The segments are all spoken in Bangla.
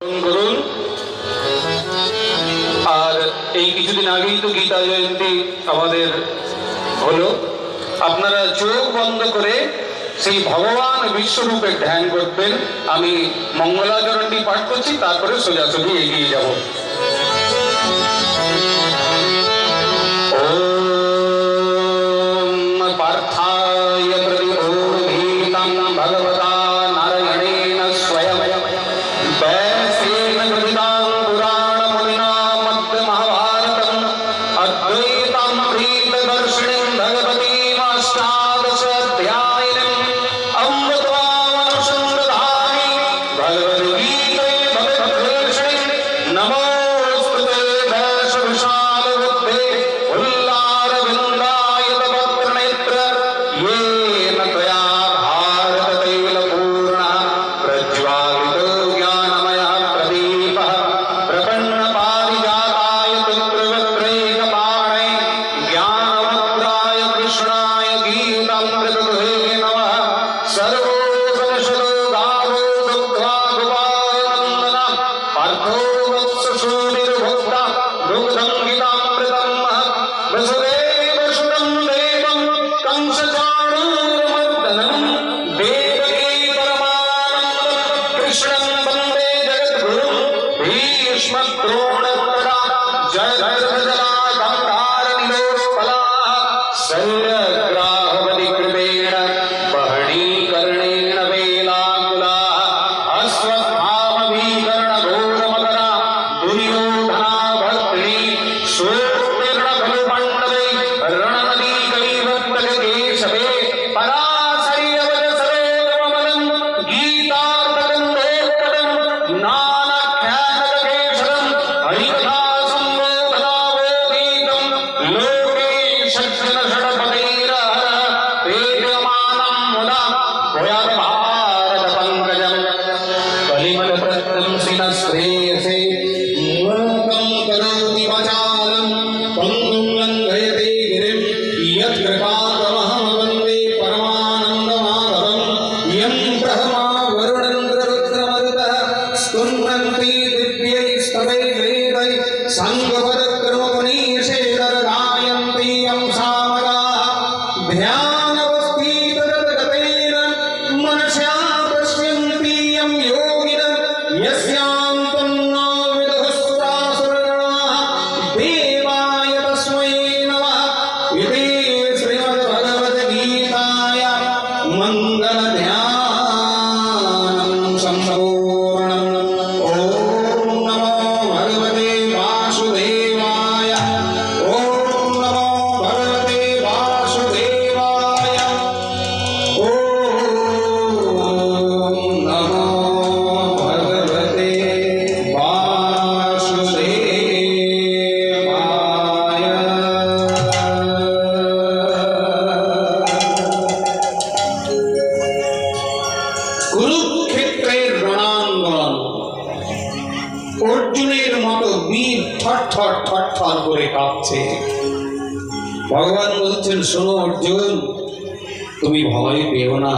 করুন। আর এই কিছুদিন আগেই তো গীতা জয়ন্তী আমাদের হলো। আপনারা চোখ বন্ধ করে সেই ভগবান বিশ্বরূপে ধ্যান করবেন। আমি মঙ্গলাচরণটি পাঠ করছি, তারপরে সোজাসুজি এগিয়ে যাব। তুমি ভয় পেও না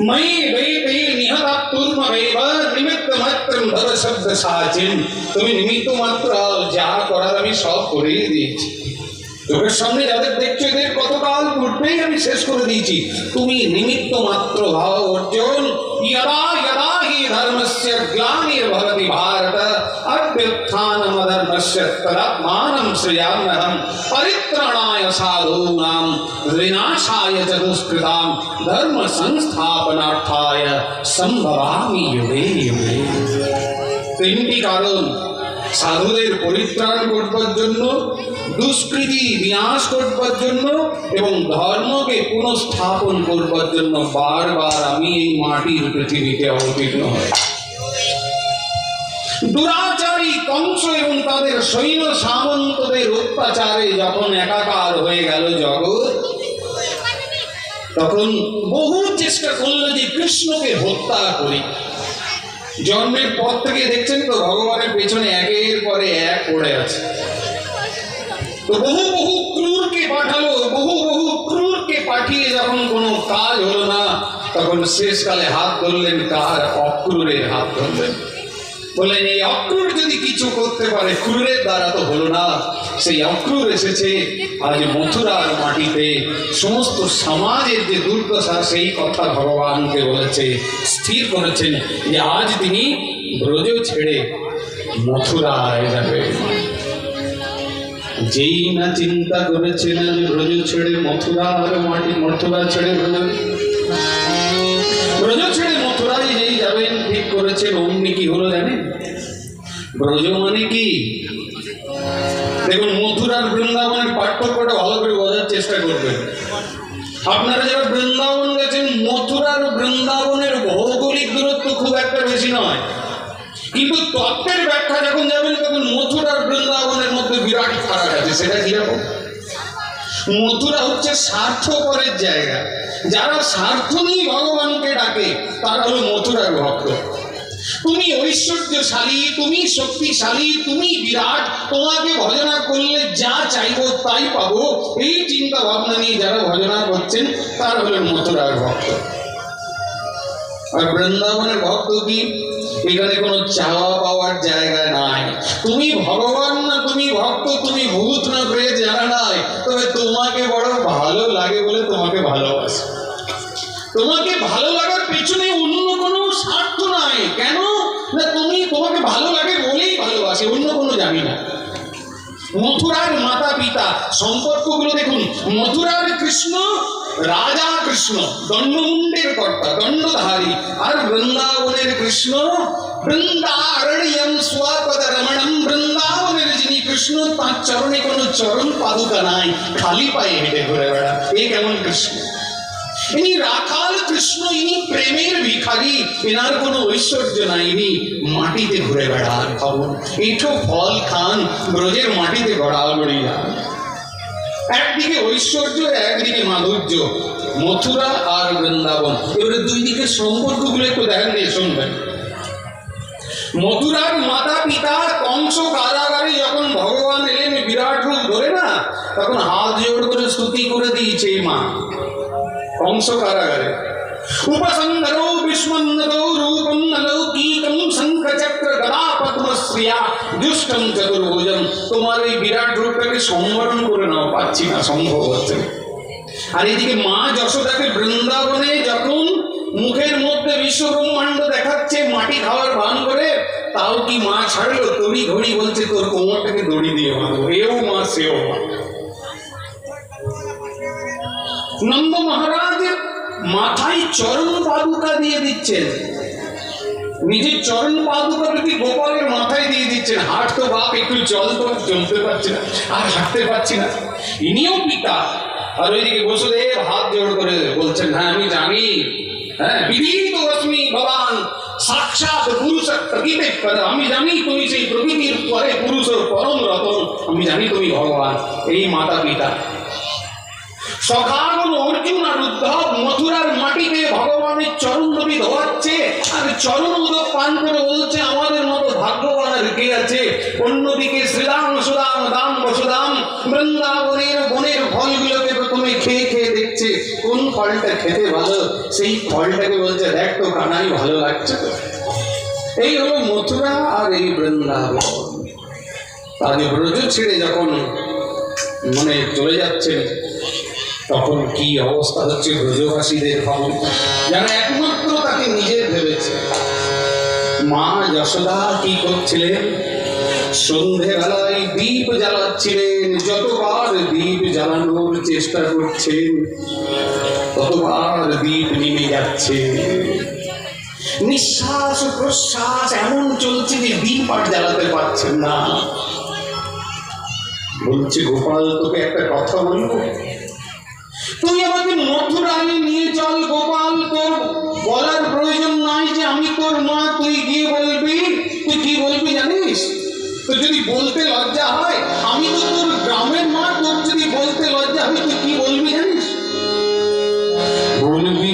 মই বেদে নিহতাত্মা বেব নিমিত্ত মাত্র ভব শব্দ সাচিন তুমি নিমিত্ত মাত্র যা করার আমি সব করে দিয়েছি চোখের সামনে যাদের দেখছো এদের কতকাল পূর্বেই আমি শেষ করে দিয়েছি তুমি নিমিত্ত মাত্র ভাব অর্জুন यदा यदा हि धर्मस्य ग्लानिर्भवति भारत अभ्युत्थानमधर्मस्य तदात्मानं सृजाम्यहं परित्राणाय साधूनां विनाशाय च दुष्कृतां धर्मसंस्थापनार्थाय সম্ভবামি যুগে যুগে তিনটি কারণ সাধুদের পরিত্রাণ করবার জন্য দুষ্কৃতি বিনাশ করবার জন্য এবং ধর্মকে পুনঃস্থাপন করবার জন্য বারবার আমি এই মাটির পৃথিবীতে অবতীর্ণ হই দুরাচারী কংস এবং তাদের সৈন্য সামন্তদের অত্যাচারে যখন একাকার হয়ে গেল জগৎ, তখন বহু চেষ্টা করল যে কৃষ্ণকে হত্যা করি। জন্মের পর থেকে দেখছেন তো, ভগবানের পেছনে একের পরে এক পড়ে আছে। তো বহু বহু ক্রূরকে পাঠালো, বহু বহু ক্রূরকে পাঠিয়ে যখন কোনো কাজ হলো না, তখন শেষকালে হাত ধরলেন কার অক্রূরের হাত ধরলেন। বললেন এই অক্রুর যদি কিছু করতে পারে ক্রুরের দ্বারা তো হলো না। সেই অক্রুর এসেছে আজ মথুরার মাটিতে সমস্ত সমাজের যে দুর্দশা, সেই কথা ভগবানকে বলেছে, স্থির করেছেন যে আজ তিনি ব্রজ ছেড়ে মথুরায় যাবে। যেই না চিন্তা করেছিলেন ব্রজ ছেড়ে মথুরা মাটি, মথুরা ছেড়ে ব্রজ করেছেন অমনি কি হলো জানেন? ব্রজ মানে কি? দেখুন মথুরার বৃন্দাবনের পার্থক্যটা ভালো করে বোঝার চেষ্টা করবেন। আপনারা যারা বৃন্দাবন গেছেন মথুরার বৃন্দাবনের ভৌগোলিক দূরত্ব খুব একটা বেশি নয়। কিন্তু তত্ত্বের ব্যাখ্যা যখন যাবেন তখন মথুরার বৃন্দাবনের মধ্যে বিরাট ফারাক আছে। সেটা কি কীরকম মথুরা হচ্ছে স্বার্থপরের জায়গা। যারা স্বার্থ নিয়ে ভগবানকে ডাকে, তারা হলো মথুরার ভক্ত। তুমি ঐশ্বর্যশালী তুমি শক্তিশালী, তুমি বিরাট। তোমাকে ভজনা করলে যা চাইব তাই পাবো। এই চিন্তা ভাবনা নিয়ে যারা ভজনা করছেন, তারা হলেন মথুরার ভক্ত। আর বৃন্দাবনের ভক্ত কি? এখানে কোনো চাওয়া পাওয়ার জায়গা নাই। তুমি ভগবান না, তুমি ভক্ত, তুমি ভূত না প্রেত জানা নাই, তবে তোমাকে বড় ভালো লাগে বলে তোমাকে ভালোবাসে। তোমাকে ভালো লাগার পেছনে অন্য ভালো লাগে বলেই ভালোবাসে, অন্য কোনো জানি না। মথুরার মাতা পিতা সম্পর্কগুলো দেখুন। মথুরার কৃষ্ণ, রাজা কৃষ্ণ, দণ্ডমুণ্ডের কর্তা, দণ্ডধারী, আর বৃন্দাবনের কৃষ্ণ, বৃন্দারণ্যম স্বাপদ রমণম বৃন্দাবনের যিনি কৃষ্ণ, তার চরণে কোনো চরণ পাদুকা নাই, খালি পায়ে হেঁটে ঘুরে বেড়া এ কেমন কৃষ্ণ? ইনি রাখাল কৃষ্ণ, ইনি প্রেমের ভিখারি। এনার কোনো ঐশ্বর্য নাই ইনি মাটিতে ঘুরে বেড়ান খবর এঁঠো ফল খান, ব্রজের মাটিতে গড়াগড়ি একদিকে ঐশ্বর্য, একদিকে মাধুর্য। মথুরা আর বৃন্দাবন। এবারে দুই দিকের সম্পর্কগুলো একটু দেখেন দিয়ে শুনবেন। মথুরার মাতা পিতা কংস কারাগারে যখন ভগবান এলেন, বিরাট রূপ ধরে না, তখন হাত জোড় করে স্তুতি করে দিয়েছে এই মা। কংস কারাগারে বৃন্দাবনে যখন মুখের মধ্যে বিশ্ব ব্রহ্মাণ্ড দেখাচ্ছে মাটি খাওয়ার ভান করে তাও কি মা ছাড়লো তড়ি ঘড়ি বলছে তোর কোমরটাকে দড়ি দিয়ে বাঁধবো এও মা সেও মা নন্দ মহারাজ মাথায় চরণ পাদুকা দিয়ে দিচ্ছেন। নিজের চরণ পাদুকা প্রতি গোপালের মাথায় দিয়ে দিচ্ছেন। হাট তো বাপ, একটু জল তো চলতে পারছি না, আর হাঁটতে পারছি না। ইনিও পিতা। আর ওইদিকে বসুদেব হাত জোড় করে বলছেন হ্যাঁ আমি জানি। হ্যাঁ বিধীত রশ্মি ভগবান সাক্ষাৎ পুরুষ প্রকৃতি আমি জানি তুমি সেই প্রকৃতির পরে পুরুষের পরম রতন। আমি জানি তুমি ভগবান, এই মাতা পিতা সখাগুলো অর্জুন আর উদ্ধব মথুরার মাটিতে ভগবানের চরণ নবী ধোয়াচ্ছে আর চরণ উদক পান করে বলছে, আমাদের মতো ভাগ্যবান আর কে আছে। অন্যদিকে শ্রীরাম সুদাম, দাম বসুদাম, বৃন্দাবনের বনের ফলগুলোকে প্রথমে খেয়ে খেয়ে দেখছে, কোন ফলটা খেতে ভালো? সেই ফলটাকে বলছে, দেখ তো, কানাই ভালো লাগছে তো। এই হলো মথুরা আর এই বৃন্দাবন। আজ ব্রজ ছেড়ে যখন মানে চলে যাচ্ছেন তখন কি অবস্থা হচ্ছে ব্রজবাসীদের ভাবুন যারা একমাত্র তাকে নিজের ভেবেছে। মা যশোদা কি করছিলেন? সন্ধেবেলায় দীপ জ্বালাচ্ছিলেন, যতবার দীপ জ্বালানোর চেষ্টা করছেন, ততবার দ্বীপ নেমে যাচ্ছে। নিঃশ্বাস প্রশ্বাস এমন চলছে যে দীপ আর জ্বালাতে পারছেন না। বলছে, গোপাল, তোকে একটা কথা বলব? তুই আমাকে মথুরায় নিয়ে চল, গোপাল, তোর বলার প্রয়োজন নাই যে আমি তোর মা, তুই গিয়ে বলবি, তুই কি বলবি জানিস? তো যদি বলতে লজ্জা হয়, আমি তো তোর গ্রামের মা, তোর যদি বলতে লজ্জা হয়, তুই কি বলবি জানিস? বলবি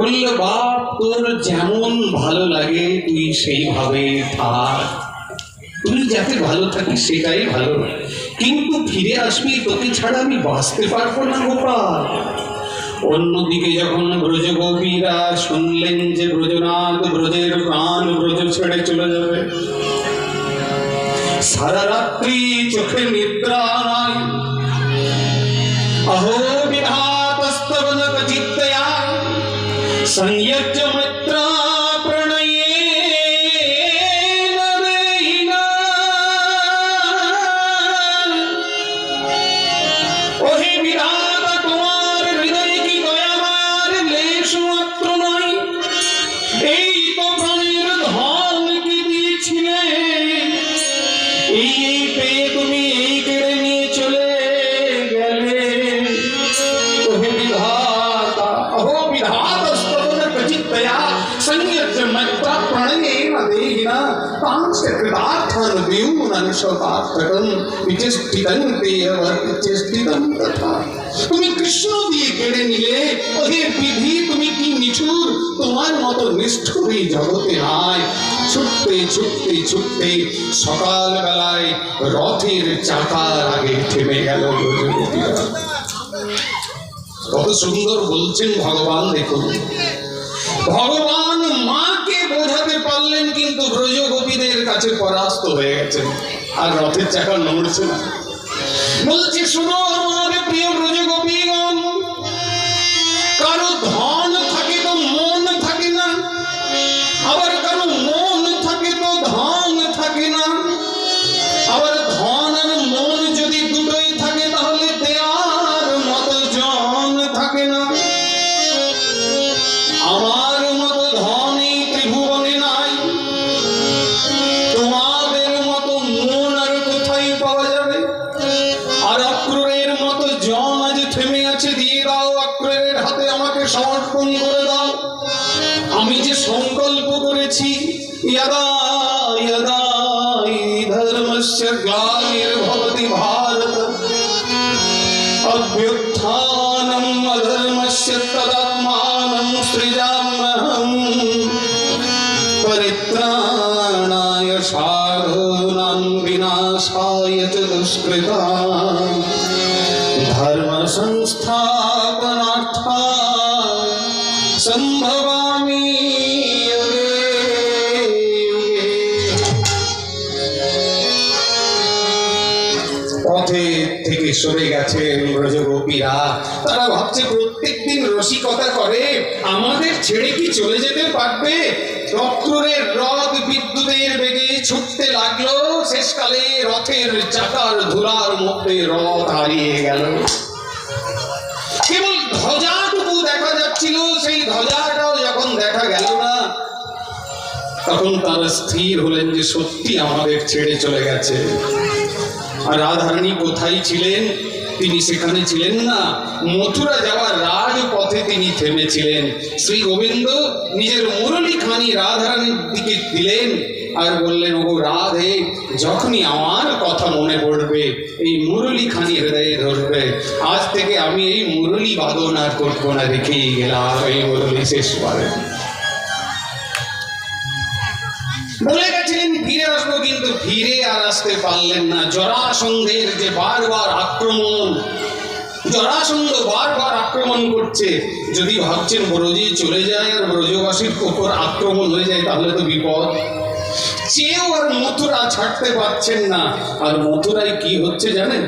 বলল, বাপ, তোর যেমন ভালো লাগে, তুই সেইভাবে থাক। তুই যাতে ভালো থাকিস, সেটাই ভালো। কিন্তু ফিরে আসবি, তোকে ছাড়া আমি বাঁচতে পারব না, গোপাল। অন্যদিকে যখন ব্রজ গোপীরা শুনলেন যে ব্রজনাথ ব্রজের প্রাণ ব্রজ ছেড়ে চলে যাবে, সারা রাত্রি চোখে নিদ্রা নাই। अहो സംയജ്ഞം শতার্থকম বিচেষ্টিতং তে অবর্চেষ্টিতং তথা তুমি কৃষ্ণ দিয়ে কেড়ে নিলে ওহে বিধি তুমি কি নিঠুর তোমার মতো নিষ্ঠুর এই জগতে নাই ছুটতে ছুটতে ছুটতে সকাল বেলায় রথের চাকার আগে থেমে গেল কত সুন্দর বলছেন ভগবান দেখুন ভগবান মাকে বোঝাতে পারলেন কিন্তু ব্রজ গোপীদের কাছে পরাস্ত হয়ে গেছেন আর রথের চাকা নড়ছে না। বলছে শুনো We'll talk. ব্রজগোপীরা তারা ভাবছে প্রত্যেকদিন রসিকতা করে। আমাদের ছেড়ে কি চলে যেতে পারবে? চক্রের রথ বিদ্যুতের বেগে ছুটতে লাগল। শেষকালে রথের চাকার ধুলার মধ্যে রথ হারিয়ে গেল। কেবল ধ্বজাটুকু দেখা যাচ্ছিল, সেই ধ্বজাটাও যখন দেখা গেল না, তখন তারা স্থির হলেন যে সত্যি আমাদের ছেড়ে চলে গেছে। আর রাধারানী কোথায় ছিলেন? তিনি সেখানে ছিলেন না। মথুরা যাওয়ার রাজ পথে তিনি থেমেছিলেন। শ্রী গোবিন্দ নিজের মুরলী খানি রাধারানীর দিকে দিলেন আর বললেন ও রাধে, যখনই আমার কথা মনে পড়বে, এই মুরলী খানি হৃদয়ে ধরবে। আজ থেকে আমি এই মুরলী বাদন আর করব না রেখেই গেলাম। এই মুরলী শেষ করে বলে ফিরে আসব কিন্তু ফিরে আর আসতে পারলেন না। জরাসন্ধের যে বারবার আক্রমণ, জরাসন্ধ বারবার আক্রমণ করছে। যদি ভাবছেন ব্রজে চলে যায় আর ব্রজবাসীর উপর আক্রমণ হয়ে যায়, তাহলে তো বিপদ। চেয়েও আর মথুরা ছাড়তে পারছেন না। আর মথুরায় কি হচ্ছে জানেন?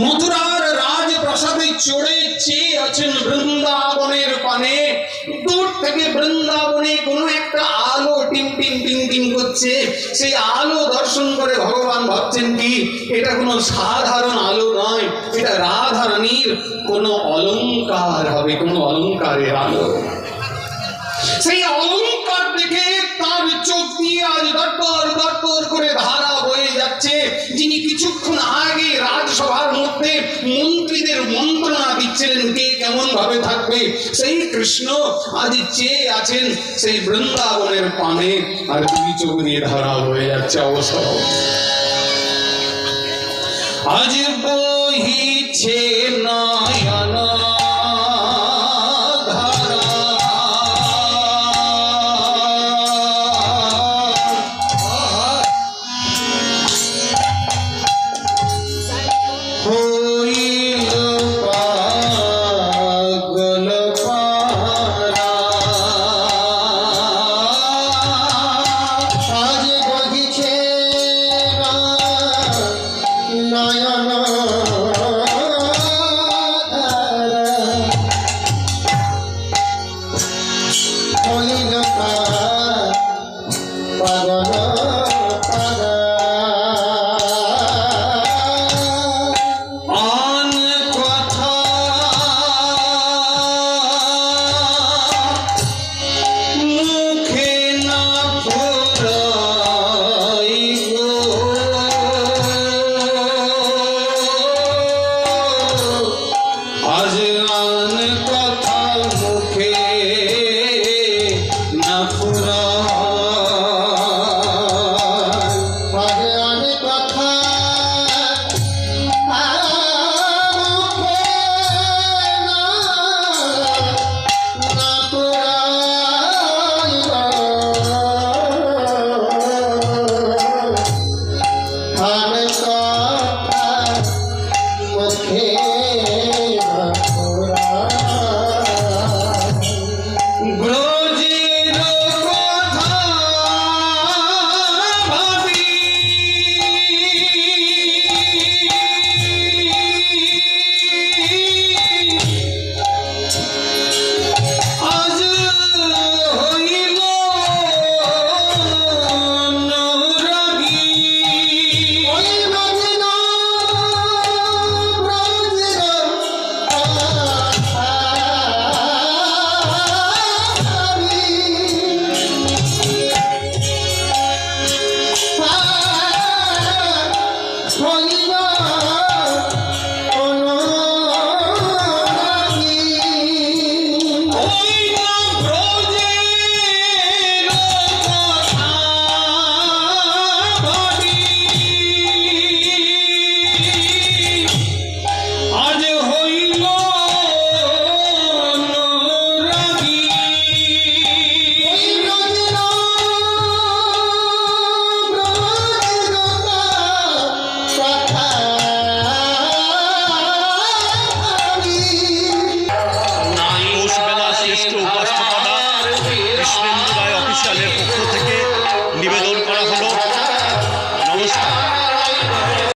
মথুরার রাজপ্রাসাদে চড়ে চেয়ে আছেন বৃন্দাবনের পানে। দূর থেকে বৃন্দাবনে কোনো একটা আলো টিম টিম টিম করছে সেই আলো দর্শন করে ভগবান ভাবছেন কি, এটা কোনো সাধারণ আলো নয়, এটা রাধারানীর কোনো অলঙ্কার হবে, কোনো অলঙ্কারের আলো। সেই অলঙ্কার দেখে তার চোখ দিয়ে আজ দরদর দরদর করে ধারা যাচ্ছে, যিনি কিছুক্ষণ আগে রাজসভার মধ্যে মন্ত্রীদের মন্ত্রণা দিচ্ছিলেন কে কেমন ভাবে থাকবে, সেই কৃষ্ণ আজ চেয়ে আছেন সেই বৃন্দাবনের পানে। আর দুই চোখ দিয়ে ধারা বয়ে যাচ্ছে অবস্থা আজ বহিছে নয়ন